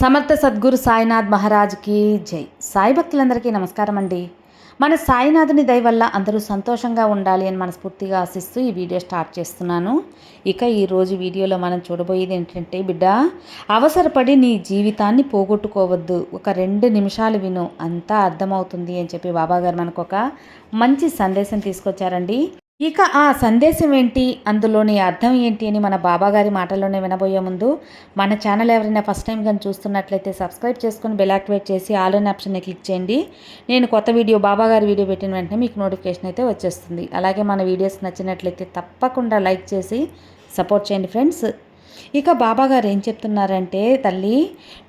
సమర్థ సద్గురు సాయినాథ్ మహారాజ్కి జై. సాయి భక్తులందరికీ నమస్కారం అండి. మన సాయినాథుని దయ వల్ల అందరూ సంతోషంగా ఉండాలి అని మనస్ఫూర్తిగా ఆశిస్తూ ఈ వీడియో స్టార్ట్ చేస్తున్నాను. ఇక ఈరోజు వీడియోలో మనం చూడబోయేది ఏంటంటే బిడ్డ అవసరపడి నీ జీవితాన్ని పోగొట్టుకోవద్దు. ఒక రెండు నిమిషాలు విను అంతా అర్థమవుతుంది అని చెప్పి బాబాగారు మనకు ఒక మంచి సందేశం తీసుకొచ్చారండి. ఇక ఆ సందేశం ఏంటి? అందులోని అర్థం ఏంటి అని మన బాబాగారి మాటల్లోనే వినబోయే ముందు మన ఛానల్ ఎవరైనా ఫస్ట్ టైం కానీ చూస్తున్నట్లయితే సబ్స్క్రైబ్ చేసుకుని బెల్ యాక్టివేట్ చేసి ఆల్ అనే ఆప్షన్ని క్లిక్ చేయండి. నేను కొత్త వీడియో బాబాగారి వీడియో పెట్టిన వెంటనే మీకు నోటిఫికేషన్ అయితే వచ్చేస్తుంది. అలాగే మన వీడియోస్ నచ్చినట్లయితే తప్పకుండా లైక్ చేసి సపోర్ట్ చేయండి ఫ్రెండ్స్. ఇక బాబాగారు ఏం చెప్తున్నారంటే తల్లి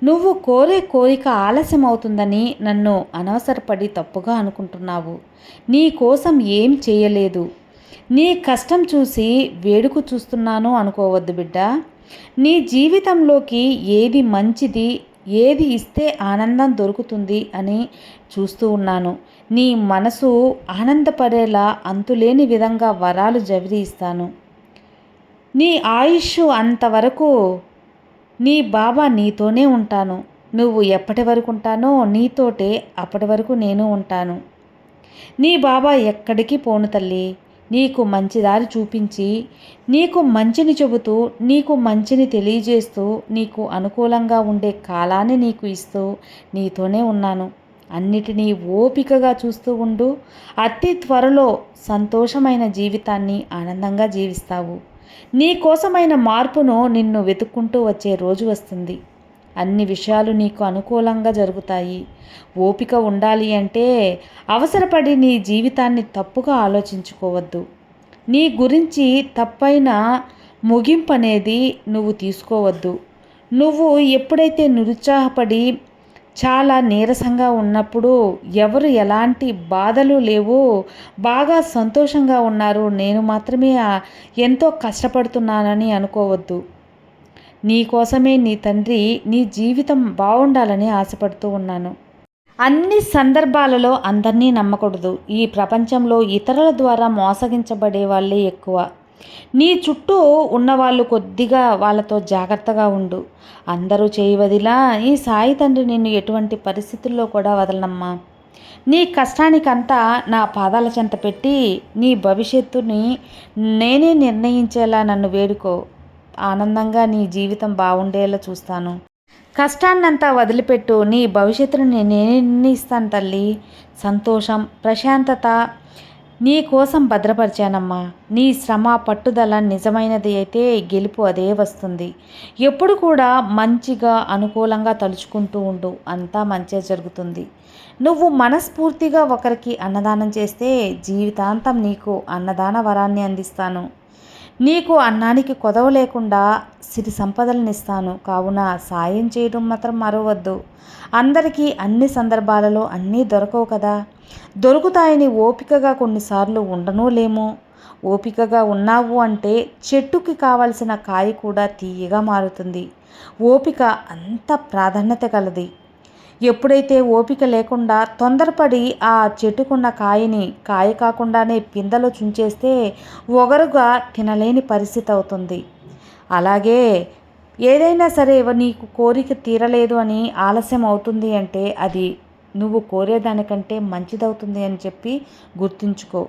నువ్వు కోరే కోరిక ఆలస్యం అవుతుందని నన్ను అనవసరపడి తప్పుగా అనుకుంటున్నావు. నీ కోసం ఏం చేయలేదు. నీ కష్టం చూసి వేడుకు చూస్తున్నాను అనుకోవద్దు బిడ్డ. నీ జీవితంలోకి ఏది మంచిది ఏది ఇస్తే ఆనందం దొరుకుతుంది అని చూస్తూ ఉన్నాను. నీ మనసు ఆనందపడేలా అంతులేని విధంగా వరాలు జవిరి ఇస్తాను నీ ఆయుష్ అంతవరకు నీ బాబా నీతోనే ఉంటాను. నువ్వు ఎప్పటి వరకు ఉంటానో నీతోటే అప్పటి వరకు నేను ఉంటాను. నీ బాబా ఎక్కడికి పోను తల్లి. నీకు మంచి దారి చూపించి నీకు మంచిని చెబుతూ నీకు మంచిని తెలియజేస్తూ నీకు అనుకూలంగా ఉండే కాలాన్ని నీకు ఇస్తూ నీతోనే ఉన్నాను. అన్నిటినీ ఓపికగా చూస్తూ ఉండు. అతి త్వరలో సంతోషమైన జీవితాన్ని ఆనందంగా జీవిస్తావు. నీ కోసమైన మార్పును నిన్ను వెతుక్కుంటూ వచ్చే రోజు వస్తుంది. అన్ని విషయాలు నీకు అనుకూలంగా జరుగుతాయి. ఓపిక ఉండాలి అంటే అవసరపడి నీ జీవితాన్ని తప్పుగా ఆలోచించుకోవద్దు. నీ గురించి తప్పైన ముగింపు అనేది నువ్వు తీసుకోవద్దు. నువ్వు ఎప్పుడైతే నిరుత్సాహపడి చాలా నీరసంగా ఉన్నప్పుడు ఎవరు ఎలాంటి బాధలు లేవు బాగా సంతోషంగా ఉన్నారు నేను మాత్రమే ఎంతో కష్టపడుతున్నానని అనుకోవద్దు. నీ కోసమే నీ తండ్రి నీ జీవితం బాగుండాలని ఆశపడుతూ ఉన్నాను. అన్ని సందర్భాలలో అందరినీ నమ్మకూడదు. ఈ ప్రపంచంలో ఇతరుల ద్వారా మోసగించబడే వాళ్ళే ఎక్కువ. నీ చుట్టూ ఉన్నవాళ్ళు కొద్దిగా వాళ్ళతో జాగ్రత్తగా ఉండు. అందరూ చేయవదిలా ఈ సాయి తండ్రి నిన్ను ఎటువంటి పరిస్థితుల్లో కూడా వదలనమ్మా. నీ కష్టానికంతా నా పాదాల చెంత పెట్టి నీ భవిష్యత్తుని నేనే నిర్ణయించేలా నన్ను వేడుకో. ఆనందంగా నీ జీవితం బాగుండేలా చూస్తాను. కష్టాన్నంతా వదిలిపెట్టు నీ భవిష్యత్తును నేనే నిర్ణయిస్తాను తల్లి. సంతోషం ప్రశాంతత నీ కోసం భద్రపరిచానమ్మా. నీ శ్రమ పట్టుదల నిజమైనది అయితే గెలుపు అదే వస్తుంది. ఎప్పుడు కూడా మంచిగా అనుకూలంగా తలుచుకుంటూ ఉండు. అంతా మంచే జరుగుతుంది. నువ్వు మనస్ఫూర్తిగా ఒకరికి అన్నదానం చేస్తే జీవితాంతం నీకు అన్నదాన వరాన్ని అందిస్తాను. నీకు అన్నానికి కొదవ లేకుండా సిరి సంపదలనిస్తాను కావున సాయం చేయడం మాత్రం మరవద్దు. అందరికీ అన్ని సందర్భాలలో అన్నీ దొరకవు కదా. దొరుకుతాయని ఓపికగా కొన్నిసార్లు ఉండనూ లేమో. ఓపికగా ఉన్నావు అంటే చెట్టుకి కావలసిన కాయ కూడా తీయగా మారుతుంది. ఓపిక అంత ప్రాధాన్యత కలది. ఎప్పుడైతే ఓపిక లేకుండా తొందరపడి ఆ చెట్టుకున్న కాయని కాయ కాకుండానే పిందెలో చుంచేస్తే ఒగరుగా తినలేని పరిస్థితి అవుతుంది. అలాగే ఏదైనా సరే నీకు కోరిక తీరలేదు అని ఆలస్యం అవుతుంది అంటే అది నువ్వు కోరేదానికంటే మంచిదవుతుంది అని చెప్పి గుర్తుంచుకో.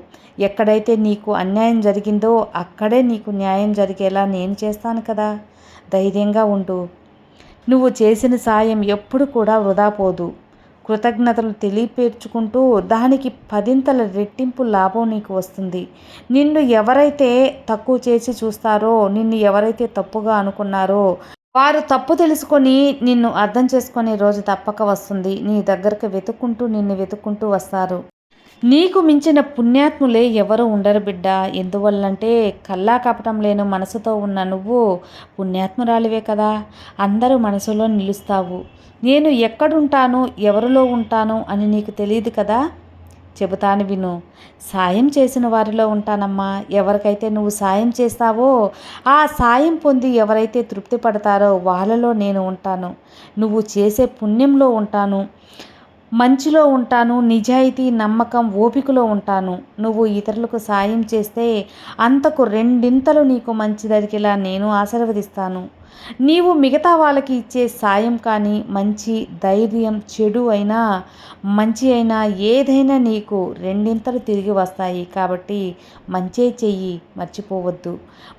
ఎక్కడైతే నీకు అన్యాయం జరిగిందో అక్కడే నీకు న్యాయం జరిగేలా నేను చేస్తాను కదా. ధైర్యంగా ఉండు. నువ్వు చేసిన సాయం ఎప్పుడు కూడా వృధా పోదు. కృతజ్ఞతలు తెలియపేర్చుకుంటూ దానికి పదింతల రెట్టింపు లాభం నీకు వస్తుంది. నిన్ను ఎవరైతే తక్కువ చేసి చూస్తారో నిన్ను ఎవరైతే తప్పుగా అనుకున్నారో వారు తప్పు తెలుసుకొని నిన్ను అర్థం చేసుకునే రోజు తప్పక వస్తుంది. నీ దగ్గరకు వెతుక్కుంటూ నిన్ను వెతుక్కుంటూ వస్తారు. నీకు మించిన పుణ్యాత్ములే ఎవరు ఉండరు బిడ్డ. ఎందువల్లంటే కల్లా కపటం లేని మనసుతో ఉన్న నువ్వు పుణ్యాత్మురాలివే కదా. అందరూ మనసులో నిలుస్తావు. నేను ఎక్కడుంటాను ఎవరిలో ఉంటాను అని నీకు తెలియదు కదా. చెబుతాను విను సాయం చేసిన వారిలో ఉంటానమ్మా. ఎవరికైతే నువ్వు సాయం చేస్తావో ఆ సాయం పొంది ఎవరైతే తృప్తి పడతారో వాళ్ళలో నేను ఉంటాను. నువ్వు చేసే పుణ్యంలో ఉంటాను. మంచిలో ఉంటాను నిజాయితీ నమ్మకం ఓపికలో ఉంటాను. నువ్వు ఇతరులకు సాయం చేస్తే అంతకు రెండింతలు నీకు మంచి జరిగేలా నేను ఆశీర్వదిస్తాను. నీవు మిగతా వాళ్ళకి ఇచ్చే సాయం కానీ మంచి ధైర్యం చెడు అయినా మంచి అయినా ఏదైనా నీకు రెండింతలు తిరిగి వస్తాయి కాబట్టి మంచే చెయ్యి మర్చిపోవద్దు.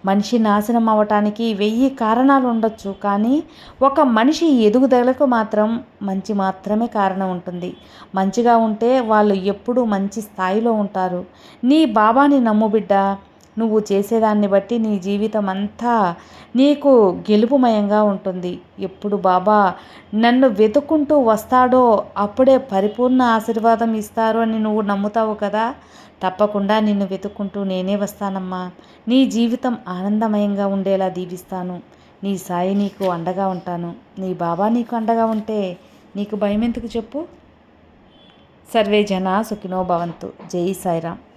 మనిషి నాశనం అవ్వటానికి వెయ్యి కారణాలు ఉండొచ్చు కానీ ఒక మనిషి ఎదుగుదలకు మాత్రం మంచి మాత్రమే కారణం ఉంటుంది. మంచిగా ఉంటే వాళ్ళు ఎప్పుడూ మంచి స్థాయిలో ఉంటారు. నీ బాబాని నమ్ము బిడ్డ. నువ్వు చేసేదాన్ని బట్టి నీ జీవితం అంతా నీకు గెలుపుమయంగా ఉంటుంది. ఎప్పుడు బాబా నన్ను వెతుక్కుంటూ వస్తాడో అప్పుడే పరిపూర్ణ ఆశీర్వాదం ఇస్తారు అని నువ్వు నమ్ముతావు కదా. తప్పకుండా నిన్ను వెతుక్కుంటూ నేనే వస్తానమ్మా. నీ జీవితం ఆనందమయంగా ఉండేలా దీవిస్తాను. నీ సాయి నీకు అండగా ఉంటాను. నీ బాబా నీకు అండగా ఉంటే నీకు భయం ఎందుకు చెప్పు? సర్వే జన సుఖినో భవంతు. జై సాయిరామ్.